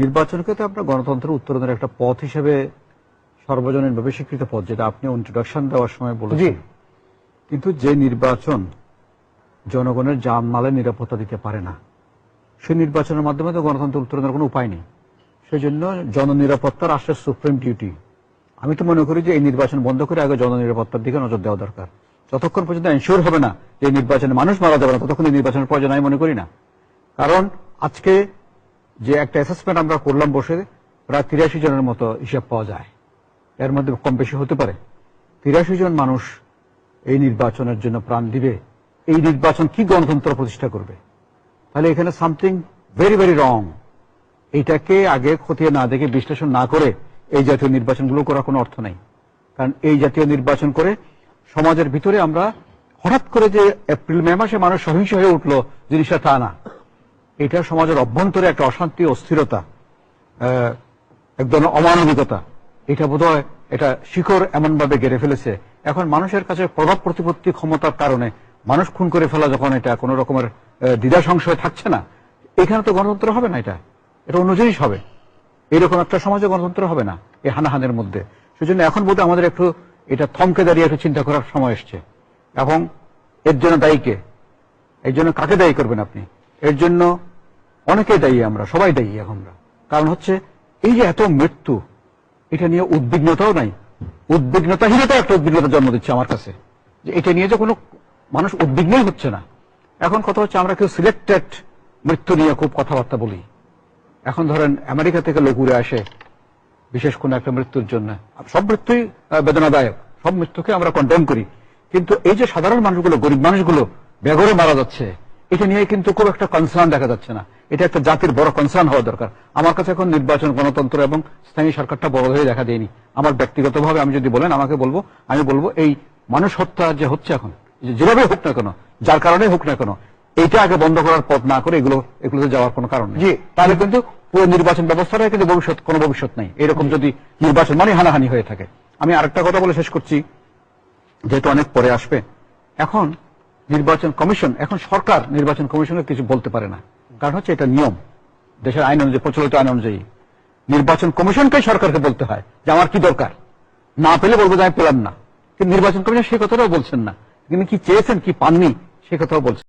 নির্বাচনকে তো আপনার গণতন্ত্রের উত্তরণের একটা পথ হিসেবে সর্বজনীনভাবে স্বীকৃত পথ যেটা আপনি ইন্ট্রোডাকশন দেওয়ার সময় বলেছেন। কিন্তু যে নির্বাচন জনগণের জান মালের নিরাপত্তা দিতে পারে না সেই নির্বাচনের মাধ্যমে তো গণতন্ত্র উত্তরণের কোনো উপায় নেই। সেই জন্য জননিরাপত্তা রাষ্ট্রের সুপ্রিম ডিউটি আমি তো মনে করি যে এই নির্বাচন বন্ধ করে আগে জননিরাপত্তার দিকে নজর দেওয়া দরকার। যতক্ষণ পর্যন্ত এনশিওর হবে না যে এই নির্বাচনে মানুষ মারা যাবে না ততক্ষণ নির্বাচনের প্রয়োজন আমি মনে করি না। কারণ আজকে যে একটা অ্যাসেসমেন্ট আমরা করলাম বসে, প্রায় তিরাশি জনের মতো হিসাব পাওয়া যায়। এর মধ্যে কম বেশি হতে পারে। তিরাশি জন মানুষ এই নির্বাচনের জন্য প্রাণ দিবে। এই নির্বাচন কি গণতন্ত্র প্রতিষ্ঠা করবে? তাহলে এখানে সামথিং ভেরি ভেরি রং এইটাকে আগে খতিয়ে না দেখে বিশ্লেষণ না করে এই জাতীয় নির্বাচনগুলো করার কোনো অর্থ নেই। কারণ এই জাতীয় নির্বাচন করে সমাজের ভিতরে আমরা হঠাৎ করে যে এপ্রিল, মে মাসে মানুষ সহিংস হয়ে উঠল, জিনিসটা তা না। এটা সমাজের অভ্যন্তরে একটা অশান্তি অস্থিরতা আহ, এক ধরনের অমানবিকতা। এটা বোধহয় এটা শিকড় এমন ভাবে গেড়ে ফেলেছে। এখন মানুষের কাছে প্রভাব প্রতিপত্তি ক্ষমতার কারণে মানুষ খুন করে ফেলা যখন এটা কোন রকমের দ্বিধা সংশয় থাকছে না এখানে তো গণতন্ত্র হবে না এটা। এটা অন্য জিনিস হবে। এরকম একটা সমাজে গণতন্ত্র হবে না এই হানাহানের মধ্যে। সেজন্য এখন বোধহয় আমাদের একটু এটা থমকে দাঁড়িয়ে একটু চিন্তা করার সময় এসছে। এবং এর জন্য দায়ী কে? এর জন্য কাকে দায়ী করবেন আপনি? এর জন্য অনেকে দায়ী আমরা, সবাই দায়ী এখন। আমরা কারণ হচ্ছে, এই যে এত মৃত্যু, এটা নিয়ে উদ্বিগ্নতাও নাই। উদ্বিগ্নতাহীনতা একটা উদ্বিগ্নতা জন্ম দিচ্ছে আমার কাছে। যে এটা নিয়ে যে কোনো মানুষ উদ্বিগ্নই হচ্ছে না। এখন কথা হচ্ছে, আমরা কেউ সিলেক্টেড মৃত্যু নিয়ে খুব কথাবার্তা বলি। এখন ধরেন, আমেরিকা থেকে লোক উড়ে আসে, বিশেষ কোন একটা মৃত্যুর জন্য। সব মৃত্যুই বেদনাদায়ক। সব মৃত্যুকে আমরা কন্ডেম করি। কিন্তু এই যে সাধারণ মানুষগুলো, গরিব মানুষগুলো বেগরে মারা যাচ্ছে। এটা নিয়ে কিন্তু খুব একটা কনসার্ন দেখা যাচ্ছে না। এটা একটা জাতির বড় কনসার্ন হওয়া দরকার। আমার কাছে এখন নির্বাচন গণতন্ত্র এবং স্থানীয় সরকারটা বড় হয়ে দেখা দেয়নি। আমার ব্যক্তিগতভাবে আমি যদি বলেন আমাকে বলব আমি বলব এই মানুষ হত্যা যে হচ্ছে এখন যেভাবে হোক না কেন যার কারণে হোক না কেন এইটা আগে বন্ধ করার পথ না করে এগুলো এগুলোতে যাওয়ার কোনো কারণ নেই। তাহলে কিন্তু পুরো নির্বাচন ব্যবস্থাটা কিন্তু ভবিষ্যৎ কোনো ভবিষ্যৎ নাই। এরকম যদি নির্বাচন মানে হানাহানি হয়ে থাকে। আমি আরেকটা কথা বলে শেষ করছি। যেহেতু অনেক পরে আসবে এখন নির্বাচন কমিশন, এখন সরকার নির্বাচন কমিশনের কিছু বলতে পারে না। কারণ হচ্ছে এটা নিয়ম। দেশের আইন অনুযায়ী, প্রচলিত আইন অনুযায়ী। নির্বাচন কমিশনকে সরকারকে বলতে হয় যে আমার কি দরকার? না পেলে বলব যে আমি পেলাম না। কিন্তু নির্বাচন কমিশন সে কথাটাও বলছেন না। তিনি কি চেয়েছেন, কি পাননি সে কথাও বলছেন